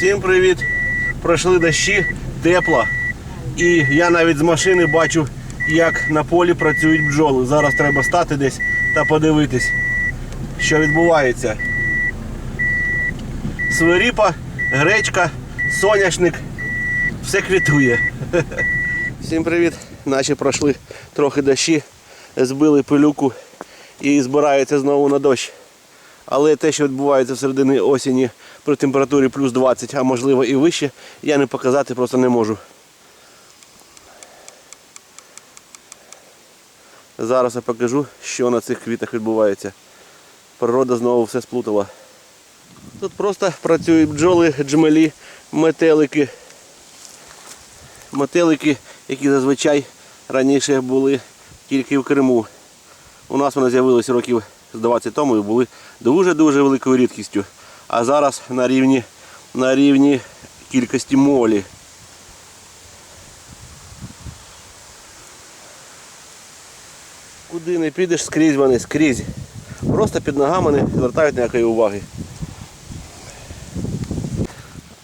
Всім привіт! Пройшли дощі, тепло. І я навіть з машини бачу, як на полі працюють бджоли. Зараз треба стати десь та подивитись, що відбувається. Свиріпа, гречка, соняшник. Все квітує. Всім привіт! Наші пройшли трохи дощі, збили пилюку і збираються знову на дощ. Але те, що відбувається в середині осені при температурі плюс 20, а можливо і вище, я не показати просто не можу. Зараз я покажу, що на цих квітах відбувається. Природа знову все сплутала. Тут просто працюють бджоли, джмелі, метелики. Метелики, які зазвичай раніше були тільки в Криму. У нас вони з'явилися років з 20 тому і були дуже-дуже великою рідкістю. А зараз на рівні, на рівні кількості молі. Куди не підеш, скрізь вони, скрізь. Просто під ногами не звертають ніякої уваги.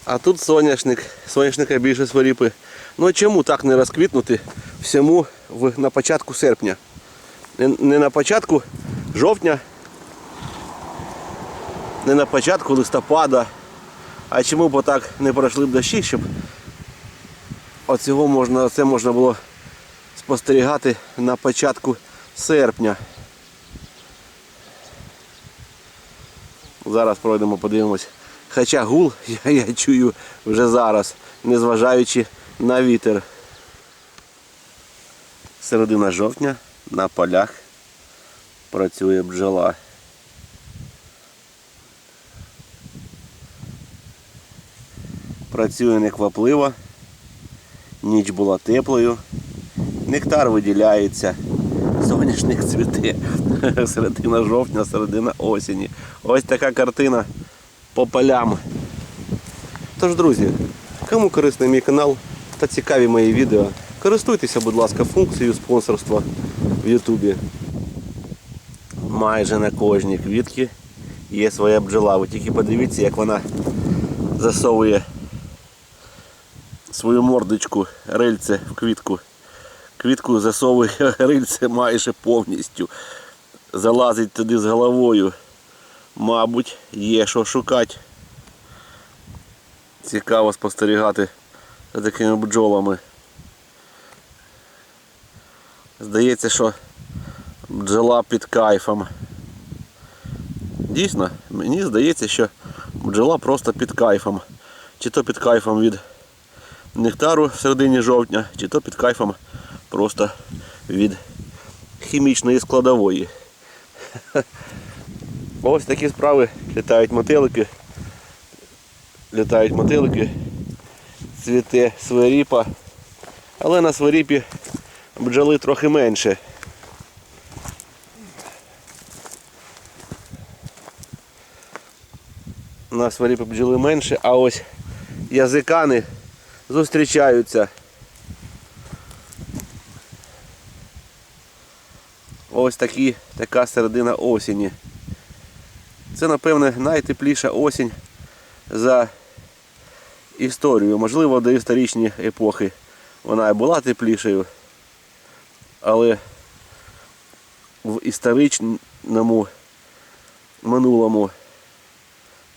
А тут соняшник, соняшника більше сваріпи. Ну чому так не розквітнути всьому в, на початку серпня? Не, не на початку жовтня, не на початку листопада. А чому б так не пройшли б дощі, щоб оцього можна, це можна було спостерігати на початку серпня. Зараз пройдемо, подивимось. Хоча гул я, я чую вже зараз, незважаючи на вітер. Середина жовтня на полях працює бджола. Працює неквапливо, ніч була теплою, нектар виділяється, соняшник цвіте. Середина жовтня, середина осені. Ось така картина по полям. Тож, друзі, кому корисний мій канал та цікаві мої відео, користуйтеся, будь ласка, функцією спонсорства в Ютубі. Майже на кожній квітці є своя бджола. Ви тільки подивіться, як вона засовує свою мордочку, рильце в квітку. Квітку засовує рильце майже повністю. Залазить туди з головою. Мабуть, є що шукати. Цікаво спостерігати за такими бджолами. Здається, що бджола під кайфом. Дійсно, мені здається, що бджола просто під кайфом. Чи то під кайфом від нектару в середині жовтня, чи то під кайфом просто від хімічної складової. Ось такі справи літають мотилики. Літають мотилики, цвіте свиріпа, але на свиріпі бджоли трохи менше. На свиріпі бджоли менше, а ось язикани зустрічаються. Ось такі, така середина осені. Це, напевне, найтепліша осінь за історію. Можливо, до історичні епохи вона і була теплішою, але в історичному минулому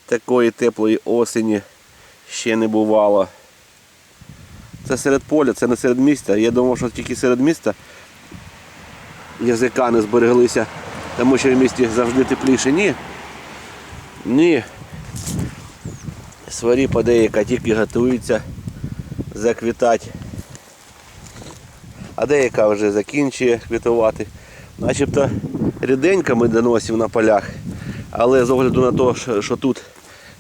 такої теплої осені ще не бувало. Це серед поля, це не серед міста. Я думав, що тільки серед міста язика не збереглися, тому що в місті завжди тепліше. Ні. Ні. Сваріпа деяка тільки готується заквітати. А деяка вже закінчує квітувати. Начебто ріденько ми доносимо на полях, але з огляду на те, що тут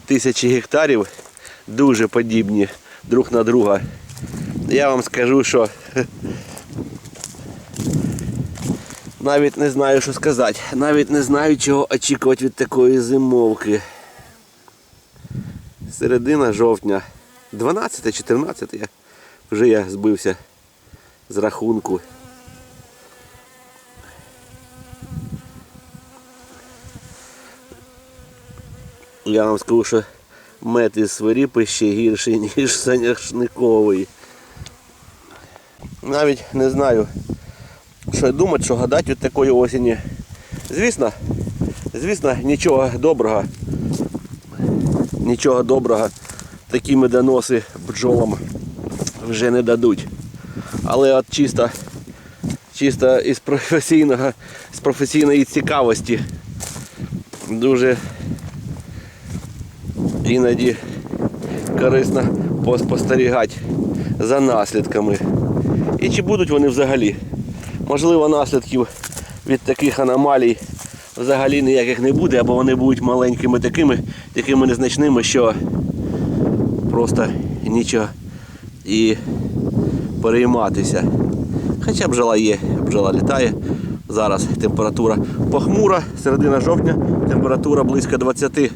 тисячі гектарів дуже подібні друг на друга, я вам скажу, що навіть не знаю, що сказати. Навіть не знаю, чого очікувати від такої зимовки. Середина жовтня. 12-14 я вже я збився з рахунку. Я вам скажу, що Мед із свиріпи ще гірший, ніж соняшниковий. Навіть не знаю, що думати, що гадати від такої осені. Звісно, звісно, нічого доброго. Нічого доброго такі медоноси бджолам вже не дадуть. Але от чисто, чисто із професійного, з професійної цікавості дуже іноді корисно поспостерігати за наслідками. І чи будуть вони взагалі? Можливо, наслідків від таких аномалій взагалі ніяких не буде, або вони будуть маленькими такими, такими незначними, що просто нічого і перейматися. Хоча бджола є, бджола літає. Зараз температура похмура, середина жовтня, температура близько 20.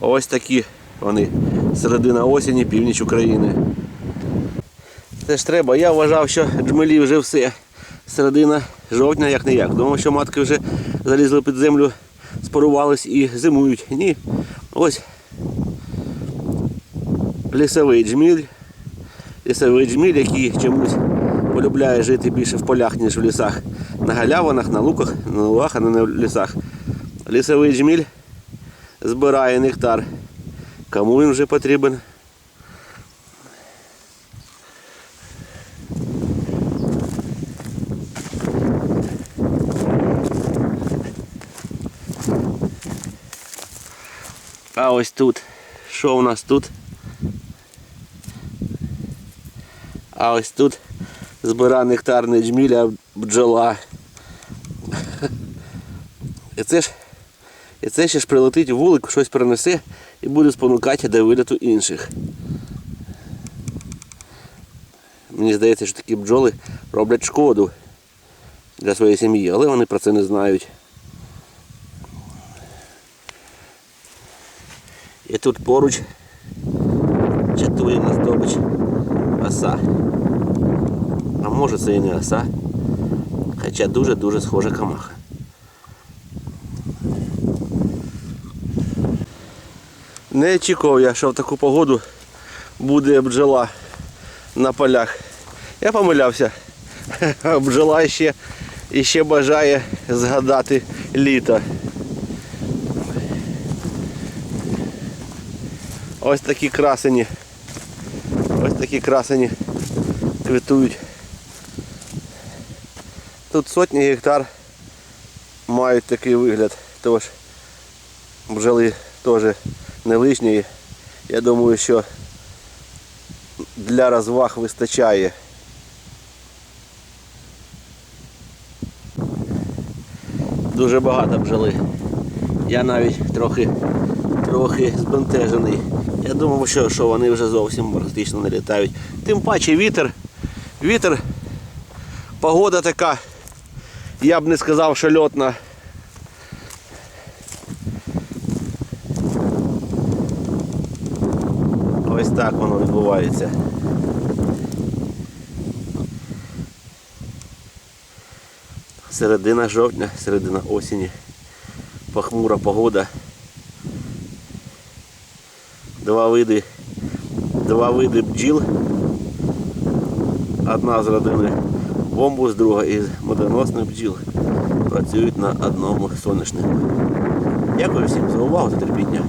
Ось такі вони. Середина осені, північ України. Це ж треба. Я вважав, що джмелі вже все. Середина жовтня, як не як. Думав, що матки вже залізли під землю, спорувались і зимують. Ні. Ось лісовий джміль. Лісовий джміль, який чомусь полюбляє жити більше в полях, ніж в лісах. На галявинах, на луках, на лугах, а не в лісах. Лісовий джміль збирає нектар. Кому він вже потрібен? А ось тут. Що у нас тут? А ось тут збира нектарний джміля бджола. І це ж і це ще ж прилетить вулик, щось принесе і буде спонукати до виліту інших. Мені здається, що такі бджоли роблять шкоду для своєї сім'ї, але вони про це не знають. І тут поруч чатує на здобич оса. А може це і не оса, хоча дуже-дуже схожа камаха. Не очікував я, що в таку погоду буде бджола на полях. Я помилявся. Бджола ще, ще бажає згадати літо. Ось такі красені. Ось такі красені квітують. Тут сотні гектар мають такий вигляд. Тож бджоли теж не лишні. Я думаю, що для розваг вистачає. Дуже багато бджоли. Я навіть трохи трохи збентежений. Я думав, що, що вони вже зовсім практично не літають. Тим паче вітер. Вітер, погода така, я б не сказав, що льотна. Ось так воно відбувається. Середина жовтня, середина осені. Похмура погода. Два види, два види бджіл. Одна з родини бомбус, друга із медоносних бджіл. Працюють на одному соняшнику. Дякую всім за увагу та терпіння.